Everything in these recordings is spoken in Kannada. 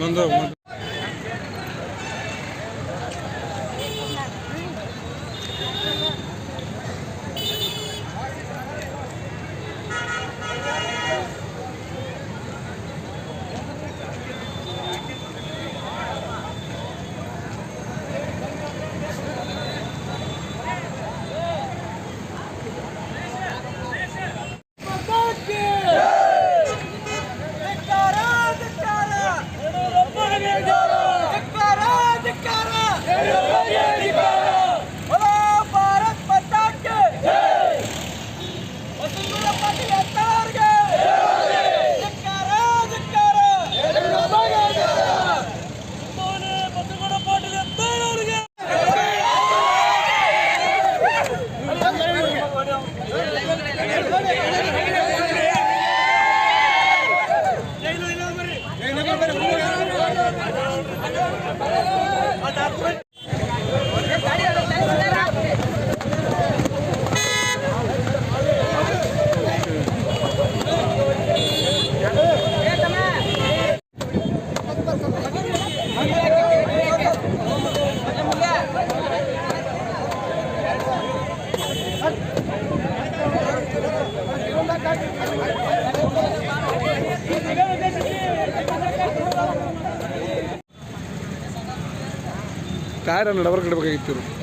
ನಂದು Catherine. ಕಾರ್ಯ ನಡವರ್ಕ್ ಇಡಬೇಕಾಗಿತ್ತು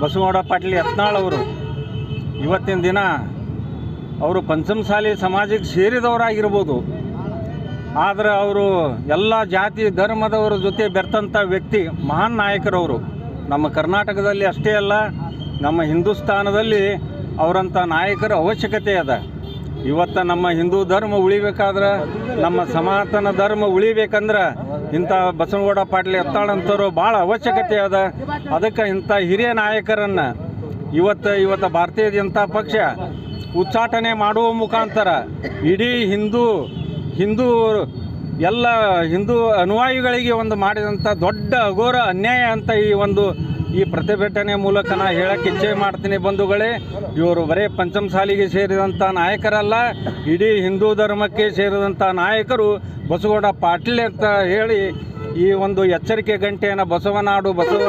ಬಸವಗೌಡ ಪಾಟೀಲ್ ಯತ್ನಾಳ್ ಅವರು ಇವತ್ತಿನ ದಿನ ಅವರು ಪಂಚಮಸಾಲಿ ಸಮಾಜಕ್ಕೆ ಸೇರಿದವರಾಗಿರ್ಬೋದು. ಆದರೆ ಅವರು ಎಲ್ಲ ಜಾತಿ ಧರ್ಮದವರ ಜೊತೆ ಬೆರ್ತಂಥ ವ್ಯಕ್ತಿ ಮಹಾನ್ ನಾಯಕರವರು. ನಮ್ಮ ಕರ್ನಾಟಕದಲ್ಲಿ ಅಷ್ಟೇ ಅಲ್ಲ, ನಮ್ಮ ಹಿಂದೂಸ್ತಾನದಲ್ಲಿ ಅವರಂಥ ನಾಯಕರ ಅವಶ್ಯಕತೆ ಅದ. ಇವತ್ತು ನಮ್ಮ ಹಿಂದೂ ಧರ್ಮ ಉಳಿಬೇಕಾದ್ರೆ, ನಮ್ಮ ಸನಾತನ ಧರ್ಮ ಉಳಿಬೇಕಂದ್ರೆ ಇಂಥ ಬಸವನಗೌಡ ಪಾಟೀಲ್ ಎತ್ತಾಳಂಥವ್ರು ಭಾಳ ಅವಶ್ಯಕತೆ ಅದ. ಅದಕ್ಕೆ ಇಂಥ ಹಿರಿಯ ನಾಯಕರನ್ನು ಇವತ್ತು ಇವತ್ತು ಭಾರತೀಯ ಜನತಾ ಪಕ್ಷ ಉಚ್ಚಾಟನೆ ಮಾಡುವ ಮುಖಾಂತರ ಇಡೀ ಹಿಂದೂ ಹಿಂದೂ ಎಲ್ಲ ಹಿಂದೂ ಅನುಯಾಯಿಗಳಿಗೆ ಒಂದು ಮಾಡಿದಂಥ ದೊಡ್ಡ ಅಘೋರ ಅನ್ಯಾಯ ಅಂತ ಈ ಒಂದು ಈ ಪ್ರತಿಭಟನೆ ಮೂಲಕ ನಾ ಹೇಳಕ್ಕೆ ಇಚ್ಛೆ ಮಾಡ್ತೀನಿ ಬಂಧುಗಳೇ. ಇವರು ಬರೀ ಪಂಚಮಸಾಲಿಗೆ ಸೇರಿದಂಥ ನಾಯಕರಲ್ಲ, ಇಡೀ ಹಿಂದೂ ಧರ್ಮಕ್ಕೆ ಸೇರಿದಂಥ ನಾಯಕರು. ಬಸವಗೌಡ ಪಾಟೀಲ್ ಅಂತ ಹೇಳಿ ಈ ಒಂದು ಎಚ್ಚರಿಕೆ ಗಂಟೆಯನ್ನು ಬಸವನಾಡು, ಬಸವ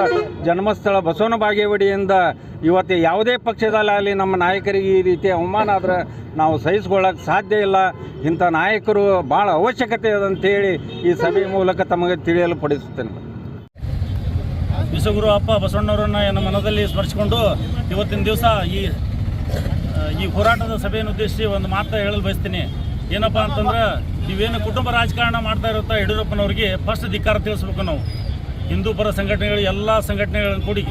ಜನ್ಮಸ್ಥಳ, ಬಸವನ ಬಾಗೇವಾಡಿಯಿಂದ ಇವತ್ತು ಯಾವುದೇ ಪಕ್ಷದಲ್ಲಾಗಲಿ ನಮ್ಮ ನಾಯಕರಿಗೆ ಈ ರೀತಿ ಅವಮಾನ ಆದ್ರೆ ನಾವು ಸಹಿಸ್ಕೊಳ್ಳೋಕೆ ಸಾಧ್ಯ ಇಲ್ಲ. ಇಂಥ ನಾಯಕರು ಭಾಳ ಅವಶ್ಯಕತೆ ಅದಂತೇಳಿ ಈ ಸಭೆ ಮೂಲಕ ತಮಗೆ ತಿಳಿಯಲು ಪಡಿಸುತ್ತೇನೆ. ವಿಶ್ವಗುರು ಅಪ್ಪ ಬಸವಣ್ಣವರನ್ನ ನಮ್ಮ ಮನದಲ್ಲಿ ಸ್ಮರಿಸಿಕೊಂಡು ಇವತ್ತಿನ ದಿವಸ ಈ ಈ ಹೋರಾಟದ ಸಭೆಯನ್ನು ಉದ್ದೇಶಿಸಿ ಒಂದು ಮಾತು ಹೇಳಲು ಬಯಸ್ತೀನಿ. ಏನಪ್ಪ ಅಂತಂದ್ರೆ ನೀವೇನು ಕುಟುಂಬ ರಾಜಕಾರಣ ಮಾಡ್ತಾ ಇರುತ್ತಾ ಯಡಿಯೂರಪ್ಪನವ್ರಿಗೆ ಫಸ್ಟ್ ಧಿಕ್ಕಾರ ತಿಳಿಸ್ಬೇಕು ನಾವು. ಹಿಂದೂ ಪರ ಸಂಘಟನೆಗಳು, ಎಲ್ಲ ಸಂಘಟನೆಗಳನ್ನು ಕೂಡಿ.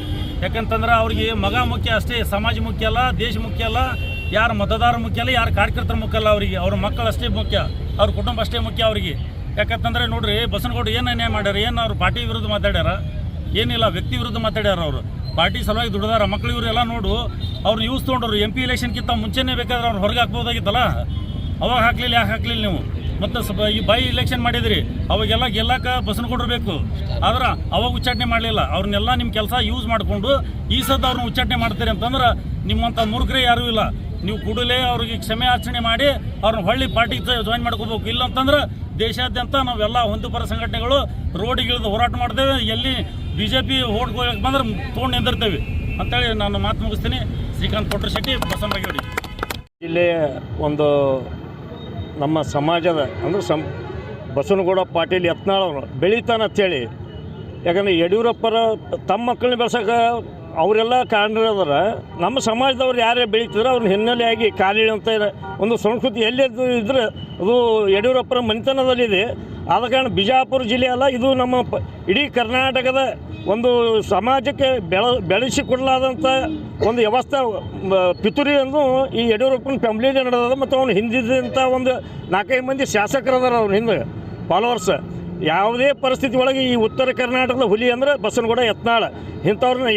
ಯಾಕಂತಂದ್ರೆ ಅವ್ರಿಗೆ ಮಗ ಮುಖ್ಯ ಅಷ್ಟೇ, ಸಮಾಜ ಮುಖ್ಯ ಅಲ್ಲ, ದೇಶ ಮುಖ್ಯ ಅಲ್ಲ, ಯಾರು ಮತದಾರ ಮುಖ್ಯ ಅಲ್ಲ, ಯಾರು ಕಾರ್ಯಕರ್ತರ ಮುಖ್ಯ ಅಲ್ಲ ಅವರಿಗೆ. ಅವ್ರ ಮಕ್ಕಳು ಅಷ್ಟೇ ಮುಖ್ಯ, ಅವ್ರ ಕುಟುಂಬ ಅಷ್ಟೇ ಮುಖ್ಯ ಅವರಿಗೆ. ಯಾಕಂತಂದ್ರೆ ನೋಡ್ರಿ ಬಸನಗೌಡ ಏನು ಅನ್ಯಾಯ ಮಾಡ್ಯಾರ, ಏನು ಅವ್ರು ಪಾರ್ಟಿ ವಿರುದ್ಧ ಮಾತಾಡ್ಯಾರ? ಏನಿಲ್ಲ, ವ್ಯಕ್ತಿ ವಿರುದ್ಧ ಮಾತಾಡ್ಯಾರ ಅವರು. ಪಾರ್ಟಿ ಸಲುವಾಗಿ ದುಡ್ದಾರ, ಮಕ್ಳು ಇವರೆಲ್ಲ ನೋಡು ಅವ್ರು ಯೂಸ್ ತೊಗೊಂಡ್ರು ಎಂ ಪಿ ಇಲೆಕ್ಷನ್ಗಿಂತ ಮುಂಚೆನೇ ಬೇಕಾದ್ರೆ ಅವ್ರು ಹೊರಗೆ ಹಾಕ್ಬೋದಾಗಿತ್ತಲ್ಲ? ಅವಾಗ ಹಾಕ್ಲಿಲ್ಲ, ಯಾಕೆ ಹಾಕ್ಲಿಲ್ಲ ನೀವು? ಮತ್ತು ಸ್ವಲ್ಪ ಈ ಬೈ ಇಲೆಕ್ಷನ್ ಮಾಡಿದ್ರಿ, ಅವಾಗೆಲ್ಲ ಗೆಲ್ಲಕ್ಕ ಬಸ್ನ ಕೊಡಿರಬೇಕು ಆದ್ರೆ ಅವಾಗ ಉಚ್ಚಾಟನೆ ಮಾಡಲಿಲ್ಲ. ಅವ್ರನ್ನೆಲ್ಲ ನಿಮ್ಮ ಕೆಲಸ ಯೂಸ್ ಮಾಡಿಕೊಂಡು, ಈ ಸದ್ದು ಅವ್ರನ್ನ ಉಚ್ಚಾಟನೆ ಮಾಡ್ತೀರಿ ಅಂತಂದ್ರೆ ನಿಮ್ಮಂಥ ಮೂರ್ಖರೇ ಯಾರೂ ಇಲ್ಲ. ನೀವು ಕೂಡಲೇ ಅವ್ರಿಗೆ ಕ್ಷಮೆ ಆಚರಣೆ ಮಾಡಿ ಅವ್ರನ್ನ ಹೊಳ್ಳಿ ಪಾರ್ಟಿಗೆ ಜಾಯಿನ್ ಮಾಡ್ಕೋಬೇಕು. ಇಲ್ಲ ಅಂತಂದ್ರೆ ದೇಶಾದ್ಯಂತ ನಾವೆಲ್ಲ ಹೊಂದುಪರ ಸಂಘಟನೆಗಳು ರೋಡಿಗಿಳಿದು ಹೋರಾಟ ಮಾಡ್ತೇವೆ. ಎಲ್ಲಿ ಬಿ ಜೆ ಪಿ ಓಟ್ ಬಂದ್ರೆ ತೊಗೊಂಡು ನಿಂದಿರ್ತೇವೆ. ಅಂತೇಳಿ ನಾನು ಮಾತು ಮುಗಿಸ್ತೀನಿ. ಶ್ರೀಕಾಂತ್ ಕೊಟ್ರ ಶೆಟ್ಟಿ ಬಸವನಗೌಡಿ ಇಲ್ಲಿ ಒಂದು ನಮ್ಮ ಸಮಾಜದ, ಅಂದ್ರೆ ಸಂ ಬಸವನಗೌಡ ಪಾಟೀಲ್ ಯತ್ನಾಳವರು ಬೆಳೀತಾನಂತೇಳಿ. ಯಾಕಂದರೆ ಯಡಿಯೂರಪ್ಪರ ತಮ್ಮ ಮಕ್ಕಳನ್ನ ಬೆಳ್ಸಕ್ಕೆ ಅವರೆಲ್ಲ ಕಾರಣರದಾರ ನಮ್ಮ ಸಮಾಜದವ್ರು ಯಾರೇ ಬೆಳೀತಿದ್ರೆ ಅವ್ರನ್ನ ಹಿನ್ನೆಲೆಯಾಗಿ ಕಾಲಿಡುವಂಥ ಒಂದು ಸಂಸ್ಕೃತಿ ಎಲ್ಲಿದ್ದು ಇದ್ರೆ ಅದು ಯಡಿಯೂರಪ್ಪನ ಮನೆತನದಲ್ಲಿದೆ ಆದ ಕಾರಣ ಬಿಜಾಪುರ ಜಿಲ್ಲೆ ಅಲ್ಲ, ಇದು ನಮ್ಮ ಪ ಇಡೀ ಕರ್ನಾಟಕದ ಒಂದು ಸಮಾಜಕ್ಕೆ ಬೆಳ ಬೆಳೆಸಿಕೊಡಲಾದಂಥ ಒಂದು ವ್ಯವಸ್ಥೆ ಪಿತುರಿ ಅಂದು ಈ ಯಡಿಯೂರಪ್ಪನ ಫ್ಯಾಮ್ಲಿಯಲ್ಲಿ ನಡೆದದ ಮತ್ತು ಅವನು ಹಿಂದಿದ್ದಂಥ ಒಂದು ನಾಲ್ಕೈದು ಮಂದಿ ಶಾಸಕರದಾರ ಅವ್ರ ಹಿಂದೆ, ಫಾಲೋವರ್ಸ್. ಯಾವುದೇ ಪರಿಸ್ಥಿತಿ ಒಳಗೆ ಈ ಉತ್ತರ ಕರ್ನಾಟಕದ ಹುಲಿ ಅಂದರೆ ಬಸವನಗೌಡ ಯತ್ನಾಳ. ಇಂಥವ್ರನ್ನ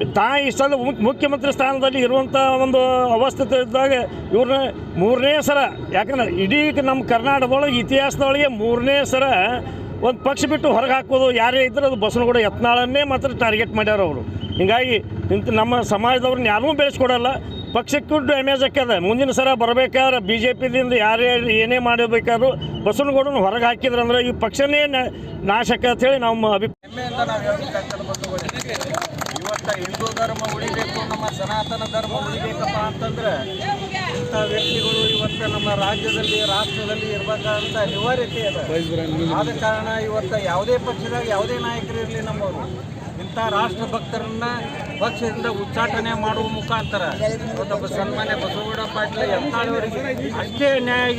ಯ- ತಾ ಇಷ್ಟಲ್ಲ ಮುಖ್ಯ- ಮುಖ್ಯಮಂತ್ರಿ ಸ್ಥಾನದಲ್ಲಿ ಇರುವಂಥ ಒಂದು ಅವಸ್ಥಿತ ಇದ್ದಾಗ ಇವ್ರನ್ನ ಮೂರನೇ ಸಲ, ಯಾಕಂದ್ರೆ ಇಡೀ ನಮ್ಮ ಕರ್ನಾಟಕದೊಳಗೆ, ಇತಿಹಾಸದೊಳಗೆ ಮೂರನೇ ಸಲ ಒಂದು ಪಕ್ಷ ಬಿಟ್ಟು ಹೊರಗೆ ಹಾಕೋದು ಯಾರೇ ಇದ್ರೆ ಅದು ಬಸವನಗೌಡ ಯತ್ನಾಳನ್ನೇ ಮಾತ್ರ ಟಾರ್ಗೆಟ್ ಮಾಡ್ಯಾರ ಅವರು. ಹಿಂಗಾಗಿ ಇಂಥ ನಮ್ಮ ಸಮಾಜದವ್ರನ್ನ ಯಾರೂ ಬೆಳೆಸ್ಕೊಡಲ್ಲ. ಪಕ್ಷಕ್ಕೂ ಡ್ಯಾಮೇಜ್ ಆಕ್ಯದ. ಮುಂದಿನ ಸಲ ಬರಬೇಕಾದ್ರೆ ಬಿ ಜೆ ಪಿದಿಂದ ಯಾರೇ ಏನೇ ಮಾಡಬೇಕಾದ್ರು ಬಸವನಗೌಡನ ಹೊರಗೆ ಹಾಕಿದ್ರೆ ಹಾಕಿದ್ರಂದ್ರೆ ಈ ಪಕ್ಷನೇ ನಾಶಕ ಅಂತೇಳಿ ನಮ್ಮ ಅಭಿಪ್ರಾಯ ಇವತ್ತ ಹಿಂದೂ ಧರ್ಮ ಉಳಿಬೇಕು, ನಮ್ಮ ಸನಾತನ ಧರ್ಮ ಉಳಿಬೇಕಪ್ಪ ಅಂತಂದ್ರೆ ಇಂಥ ವ್ಯಕ್ತಿಗಳು ಇವತ್ತು ನಮ್ಮ ರಾಜ್ಯದಲ್ಲಿ, ರಾಷ್ಟ್ರದಲ್ಲಿ ಇರಬೇಕಾದಂಥ ಅನಿವಾರ್ಯತೆ ಇದೆ. ಆದ ಕಾರಣ ಇವತ್ತು ಯಾವುದೇ ಪಕ್ಷದಾಗ ಯಾವುದೇ ನಾಯಕರು ಇರಲಿ ನಮ್ಮವರು. ಇಂಥ ರಾಷ್ಟ್ರ ಭಕ್ತರನ್ನ ಪಕ್ಷದಿಂದ ಉಚ್ಚಾಟನೆ ಮಾಡುವ ಮುಖಾಂತರ ಇವತ್ತೊಬ್ಬ ಸನ್ಮಾನ್ಯ ಬಸವಗೌಡ ಪಾಟೀಲ ಎಂತಾಳವರಿಗೆ ಅಷ್ಟೇ ನ್ಯಾಯ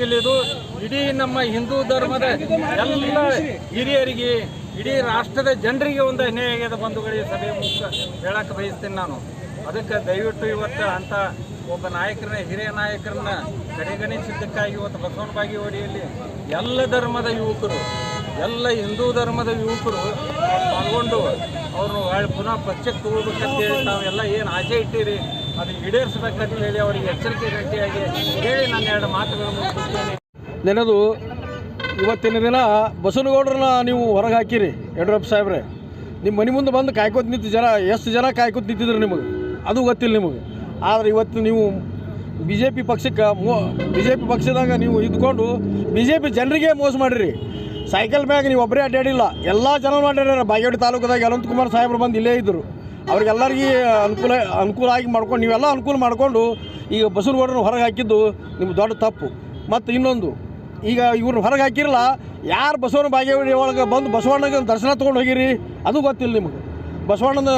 ಇಡೀ ನಮ್ಮ ಹಿಂದೂ ಧರ್ಮದ ಎಲ್ಲ ಹಿರಿಯರಿಗೆ ಇಡೀ ರಾಷ್ಟ್ರದ ಜನರಿಗೆ ಒಂದು ಅನ್ಯಾಯ ಆಗ್ಯದ ಬಂಧುಗಳಿಗೆ ಸಭೆ ಮುಖ ಹೇಳಕ್ಕೆ ಬಯಸ್ತೀನಿ ನಾನು. ಅದಕ್ಕೆ ದಯವಿಟ್ಟು ಇವತ್ತು ಅಂತ ಒಬ್ಬ ನಾಯಕರನ್ನ, ಹಿರಿಯ ನಾಯಕರನ್ನ ಕಡೆಗಣಿಸಿದ್ದಕ್ಕಾಗಿ ಇವತ್ತು ಬಸವನ ಬಾಗೇವಾಡಿಯಲ್ಲಿ ಎಲ್ಲ ಧರ್ಮದ ಯುವಕರು, ಎಲ್ಲ ಹಿಂದೂ ಧರ್ಮದ ಯುವಕರು ಪಾಲ್ಗೊಂಡು ಅವರು ಪುನಃ ಪಕ್ಷಕ್ಕೆ ತಗೋಬೇಕಂತೇಳಿ ನಾವೆಲ್ಲ ಏನು ಆಸೆ ಇಟ್ಟಿರಿ? ಅದು ಈಡೇರಿಸ್ಬೇಕಂತ ಹೇಳಿ ಅವರಿಗೆ ಎಚ್ಚರಿಕೆ ಗಟ್ಟಿಯಾಗಿ ಹೇಳಿ ನನ್ನ ಎರಡು ಮಾತುಗಳನ್ನು ನೆನೆದು ಇವತ್ತಿನ ದಿನ ಬಸವನಗೌಡ್ರನ್ನ ನೀವು ಹೊರಗೆ ಹಾಕಿರಿ ಯಡಿಯೂರಪ್ಪ ಸಾಹೇಬ್ರೆ. ನಿಮ್ಮ ಮನೆ ಮುಂದೆ ಬಂದು ಕಾಯ್ಕೋತ ನಿಂತು ಜನ, ಎಷ್ಟು ಜನ ಕಾಯ್ಕೋತ ನಿಂತಿದ್ರು ನಿಮಗೆ? ಅದು ಗೊತ್ತಿಲ್ಲ ನಿಮಗೆ. ಆದರೆ ಇವತ್ತು ನೀವು ಬಿ ಜೆ ಪಿ ಪಕ್ಷಕ್ಕೆ ಮೋ ಬಿ ಜೆ ಪಿ ಪಕ್ಷದಾಗ ನೀವು ಇದ್ಕೊಂಡು ಬಿ ಜೆ ಪಿ ಜನರಿಗೆ ಮೋಸ ಮಾಡಿರಿ. ಸೈಕಲ್ ಮ್ಯಾಗ ನೀವು ಒಬ್ಬರೇ ಅಡ್ಡಾಡಿಲ್ಲ ಎಲ್ಲ ಜನ ಮಾಡ್ಯಾರ ಬಾಗೇವಾಡಿ ತಾಲೂಕದಾಗ ಅನಂತಕುಮಾರ್ ಸಾಹೇಬ್ರು ಬಂದು ಇಲ್ಲೇ ಇದ್ದರು ಅವ್ರಿಗೆಲ್ಲರಿಗೆ ಅನುಕೂಲ ಅನುಕೂಲ ಆಗಿ ಮಾಡ್ಕೊಂಡು ನೀವೆಲ್ಲ ಅನುಕೂಲ ಮಾಡಿಕೊಂಡು ಈಗ ಬಸವನಗೌಡರನ್ನ ಹೊರಗೆ ಹಾಕಿದ್ದು ನಿಮ್ಮ ದೊಡ್ಡ ತಪ್ಪು. ಮತ್ತು ಇನ್ನೊಂದು ಈಗ ಇವ್ರನ್ನ ಹೊರಗೆ ಹಾಕಿರಲ್ಲ, ಯಾರು ಬಸವನ ಬಾಗೇವಾಡಿ ಒಳಗೆ ಬಂದು ಬಸವಣ್ಣಗೆ ದರ್ಶನ ತೊಗೊಂಡು ಹೋಗಿರಿ? ಅದು ಗೊತ್ತಿಲ್ಲ ನಿಮಗೆ. ಬಸವಣ್ಣನ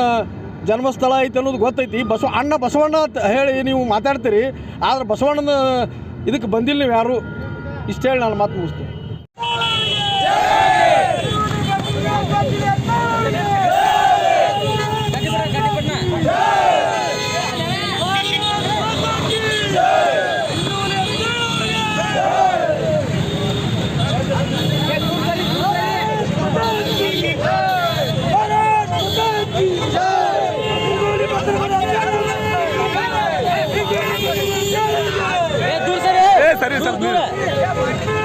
ಜನ್ಮಸ್ಥಳ ಐತೆ ಅನ್ನೋದು ಗೊತ್ತೈತಿ. ಬಸವ, ಅಣ್ಣ ಬಸವಣ್ಣ ಅಂತ ಹೇಳಿ ನೀವು ಮಾತಾಡ್ತೀರಿ, ಆದ್ರೆ ಬಸವಣ್ಣನ ಇದಕ್ಕೆ ಬಂದಿಲ್ಲ ನೀವು ಯಾರು? ಇಷ್ಟು ಹೇಳಿ ನಾನು ಮಾತು ಮುಗಿಸ್ತೀನಿ. Salut, salut.